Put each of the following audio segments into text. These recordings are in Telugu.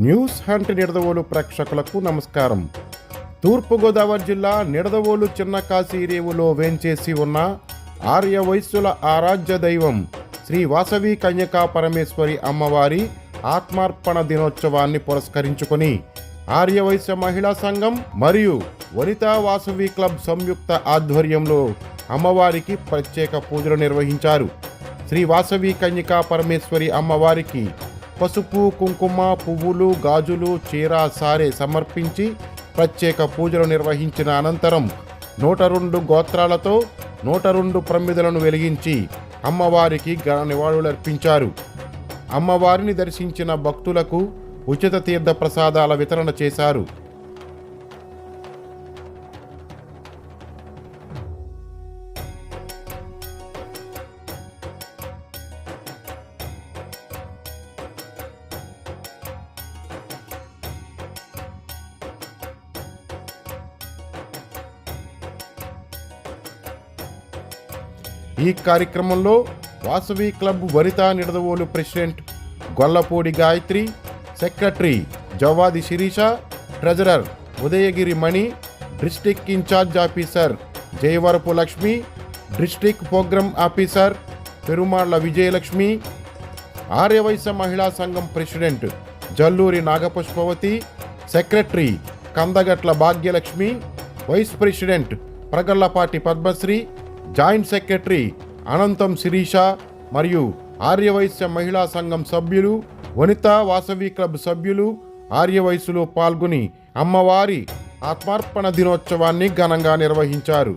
న్యూస్ హంట్ నిడదవోలు ప్రేక్షకులకు నమస్కారం. తూర్పుగోదావరి జిల్లా నిడదవోలు చిన్న కాశీరేవులో వేంచేసి ఉన్న ఆర్య వయస్సుల ఆరాధ్య దైవం శ్రీ వాసవి కన్యకా పరమేశ్వరి అమ్మవారి ఆత్మార్పణ దినోత్సవాన్ని పురస్కరించుకొని ఆర్యవైశ్య మహిళా సంఘం మరియు వనితా వాసవి క్లబ్ సంయుక్త ఆధ్వర్యంలో అమ్మవారికి ప్రత్యేక పూజలు నిర్వహించారు. శ్రీ వాసవి కన్యకా పరమేశ్వరి అమ్మవారికి పసుపు కుంకుమ పువ్వులు గాజులు చీర సారే సమర్పించి ప్రత్యేక పూజలు నిర్వహించిన అనంతరం నూట రెండు గోత్రాలతో నూట రెండు ప్రమిదలను వెలిగించి అమ్మవారికి ఘన నివాళులర్పించారు అమ్మవారిని దర్శించిన భక్తులకు ఉచిత తీర్థ ప్రసాదాల వితరణ చేశారు. ఈ కార్యక్రమంలో Vasavi club Vanitha Nidadavolu president Gollapudi Gayatri secretary Javadi Sirisha treasurer Udayagiri Mani district incharge officer Jayavarapu Lakshmi district programme officer Perumalla Vijayalakshmi Aryavysya మహిళా సంఘం president Jalluri Nagapushpavathi secretary Kandagatla Bhagyalakshmi vice president Pragallapati Padmasri joint secretary Anantham Sirisha మరియు ఆర్యవైశ్య మహిళా సంఘం సభ్యులు వనితా వాసవి క్లబ్ సభ్యులు ఆర్యవైశ్యులు పాల్గొని అమ్మవారి ఆత్మార్పణ దినోత్సవాన్ని ఘనంగా నిర్వహించారు.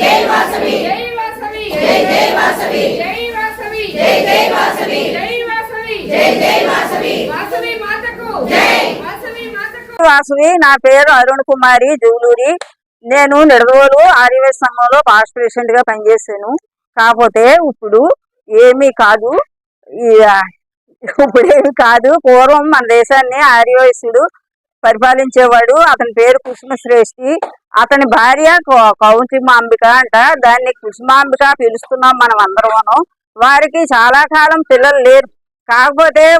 జై వాసవి జై వాసవి జై జై వాసవి జై వాసవి జై జై వాసవి జై వాసవి జై జై వాసవి. వాసవి మాతకు జై. వాసవి మాతకు. వాసువి నా పేరు అరుణ్ కుమారి జూలూరి. నేను నిడదవోలు ఆర్యవేశ సంఘంలో పాస్ట్ ప్రెసిడెంట్గా పనిచేశాను. కాకపోతే ఇప్పుడు ఏమీ కాదు. ఇప్పుడు ఏమి కాదు. పూర్వం మన దేశాన్ని ఆర్యవయసుడు పరిపాలించేవాడు. అతని పేరు కుసుమశ్రేష్ఠి అతని భార్య కౌ- కౌంటిమాంబిక అంట. దాన్ని కుసుమాంబిక పిలుస్తున్నాం మనం అందరమును. వారికి చాలా కాలం పిల్లలు లేరు. కాకపోతే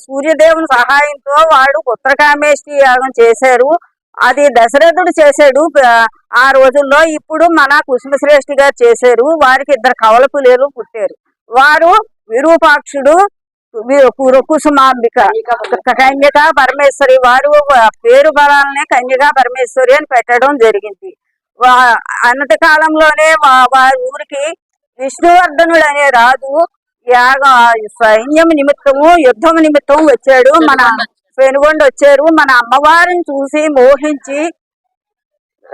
సూర్యదేవుని సహాయంతో వాడు ఉత్తరకామేష్టి యాగం చేశారు. అది దశరథుడు చేశాడు. ఆ రోజుల్లో ఇప్పుడు మన కుసుమశ్రేష్ఠి గారు చేశారు. వారికి ఇద్దరు కవల లేరు పుట్టారు. వారు విరూపాక్షుడు. కుసుమాంబిక కన్యక పరమేశ్వరి వారు పేరు బలాలనే కన్యక పరమేశ్వరి అని పెట్టడం జరిగింది. వా- అన్నటి కాలంలోనే వారి ఊరికి విష్ణువర్ధనుడు అనే రాజు యాగ సైన్యం నిమిత్తము యుద్ధం నిమిత్తం వచ్చాడు. మన పెనుగొండ వచ్చారు మన అమ్మవారిని చూసి మోహించి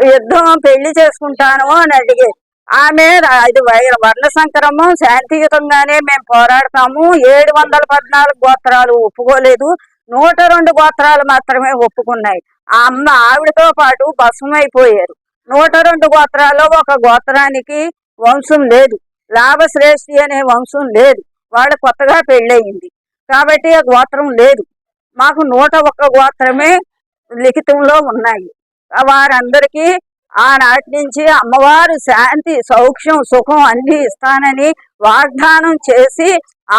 యుద్ధం పెళ్ళి చేసుకుంటాను అని అడిగే ఆమె రా- ఇది వై- వర్ణ సంకరము శాంతియుతంగానే మేము పోరాడతాము. ఏడు వందల పద్నాలుగు గోత్రాలు ఒప్పుకోలేదు. నూట రెండు గోత్రాలు మాత్రమే ఒప్పుకున్నాయి. ఆ అమ్మ ఆవిడతో పాటు భస్మైపోయారు నూట రెండు గోత్రాల్లో ఒక గోత్రానికి వంశం లేదు. లాభశ్రేష్ఠి అనే వంశం లేదు. వాళ్ళ కొత్తగా పెళ్ళయింది. కాబట్టి ఆ గోత్రం లేదు. మాకు నూట ఒక్క గోత్రమే లిఖితంలో ఉన్నాయి. వారందరికీ ఆనాటి నుంచి అమ్మవారు శాంతి సౌఖ్యం సుఖం అన్ని ఇస్తానని వాగ్దానం చేసి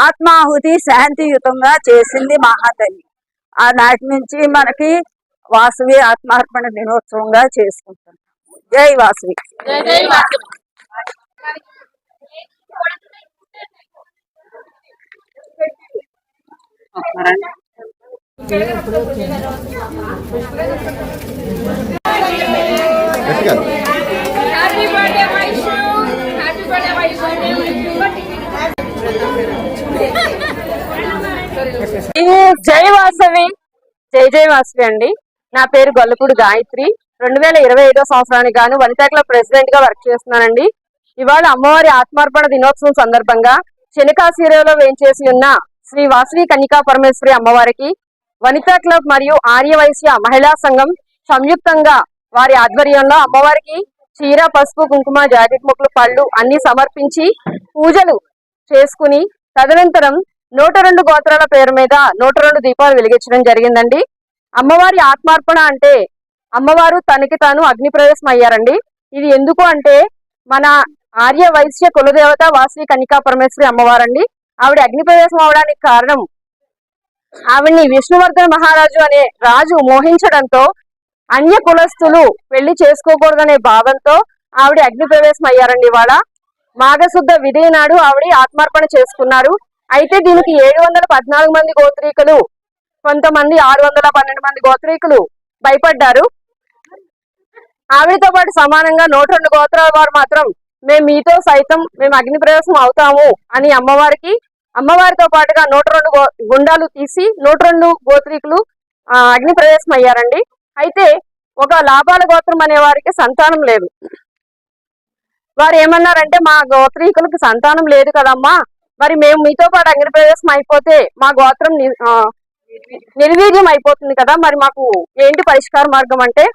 ఆత్మాహుతి శాంతియుతంగా చేసింది మహాతల్లి. ఆనాటి నుంచి మనకి వాసవి ఆత్మార్పణ దినోత్సవంగా చేసుకుంటాం జై వాసవి. జై జై వాసవి. జై జై వాసవి అండి. నా పేరు గొల్లపూడి గాయత్రి. రెండు వేల ఇరవై ఐదో సంవత్సరానికి గాను వనితేకల ప్రెసిడెంట్గా వర్క్ చేస్తున్నానండి. ఇవాళ అమ్మవారి ఆత్మార్పణ దినోత్సవం సందర్భంగా శనికాశీరలో వేయించేసి ఉన్న శ్రీ వాసవి కన్నికా పరమేశ్వరి అమ్మవారికి వనితా క్లబ్ మరియు ఆర్యవైశ్య మహిళా సంఘం సంయుక్తంగా వారి ఆధ్వర్యంలో అమ్మవారికి చీర పసుపు కుంకుమ జాకెట్ ముక్కలు పళ్ళు అన్ని సమర్పించి పూజలు చేసుకుని తదనంతరం నూట రెండు గోత్రాల పేరు మీద నూట రెండు దీపాలు వెలిగించడం జరిగిందండి. అమ్మవారి ఆత్మార్పణ అంటే అమ్మవారు తనకి తాను అగ్ని ప్రవేశం అయ్యారండి ఇది ఎందుకు అంటే మన ఆర్య వైశ్య కులదేవత వాసి కనికా పరమేశ్వరి అమ్మవారండి. ఆవిడ అగ్ని ప్రవేశం అవడానికి కారణం ఆవిడ్ని విష్ణువర్ధన్ మహారాజు అనే రాజు మోహించడంతో అన్య కులస్తులు పెళ్ళి చేసుకోకూడదనే భావంతో ఆవిడ అగ్ని ప్రవేశం అయ్యారండి ఇవాళ. మాఘశుద్ధ విధి నాడు ఆవిడ ఆత్మార్పణ చేసుకున్నారు. అయితే దీనికి ఏడు వందల పద్నాలుగు మంది గోత్రీకులు కొంతమంది ఆరు వందల పన్నెండు మంది గోత్రీకులు భయపడ్డారు. ఆవిడతో పాటు సమానంగా నూట రెండు గోత్రాల వారు మాత్రం మేము మీతో సైతం మేము అగ్ని ప్రవేశం అవుతాము అని అమ్మవారికి అమ్మవారితో పాటుగా నూట రెండు గో- గుండాలు తీసి నూట రెండు గోత్రీకులు అగ్ని ప్రవేశం అయ్యారండి. అయితే ఒక లాభాల గోత్రం అనే వారికి సంతానం లేదు. వారు ఏమన్నారంటే మా గోత్రీకులకు సంతానం లేదు కదమ్మా. మరి మేము మీతో పాటు అగ్ని ప్రవేశం అయిపోతే మా గోత్రం నిర్వీర్యం అయిపోతుంది కదా. మరి మాకు ఏంటి పరిష్కార మార్గం అంటే?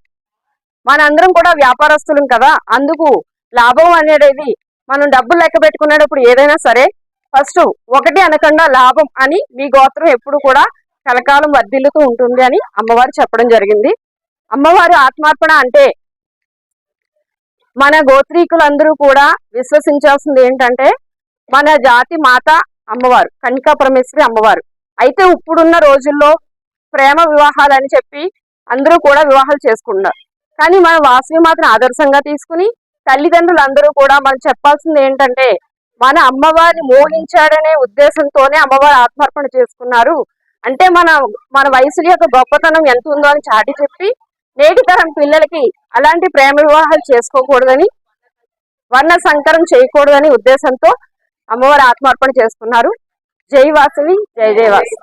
మనందరం కూడా వ్యాపారస్తులం కదా. అందుకు లాభం అనేది మనం డబ్బులు లెక్క పెట్టుకునేటప్పుడు ఏదైనా సరే ఫస్ట్ ఒకటి అనకుండా లాభం అని మీ గోత్రం ఎప్పుడు కూడా కలకాలం వర్ధిల్లుతూ ఉంటుంది అని అమ్మవారు చెప్పడం జరిగింది. అమ్మవారు ఆత్మార్పణ అంటే మన గోత్రీకులందరూ కూడా విశ్వసించాల్సింది ఏంటంటే మన జాతి మాత అమ్మవారు కన్నికా పరమేశ్వరి అమ్మవారు. అయితే ఇప్పుడున్న రోజుల్లో ప్రేమ వివాహాలు అని చెప్పి అందరూ కూడా వివాహాలు చేసుకుంటున్నారు. కానీ మన వాసవి మాత్రం ఆదర్శంగా తీసుకుని తల్లిదండ్రులందరూ కూడా మనం చెప్పాల్సింది ఏంటంటే మన అమ్మవారిని మోహించాడనే ఉద్దేశంతోనే అమ్మవారి ఆత్మార్పణ చేసుకున్నారు. అంటే మన మన వయసుల యొక్క గొప్పతనం ఎంత ఉందో అని చాటి చెప్పి నేటి తరం పిల్లలకి అలాంటి ప్రేమ వివాహాలు చేసుకోకూడదని వర్ణ సంకరం చేయకూడదని ఉద్దేశంతో అమ్మవారి ఆత్మార్పణ చేసుకున్నారు. జై వాసవి జై జయ వాసవి.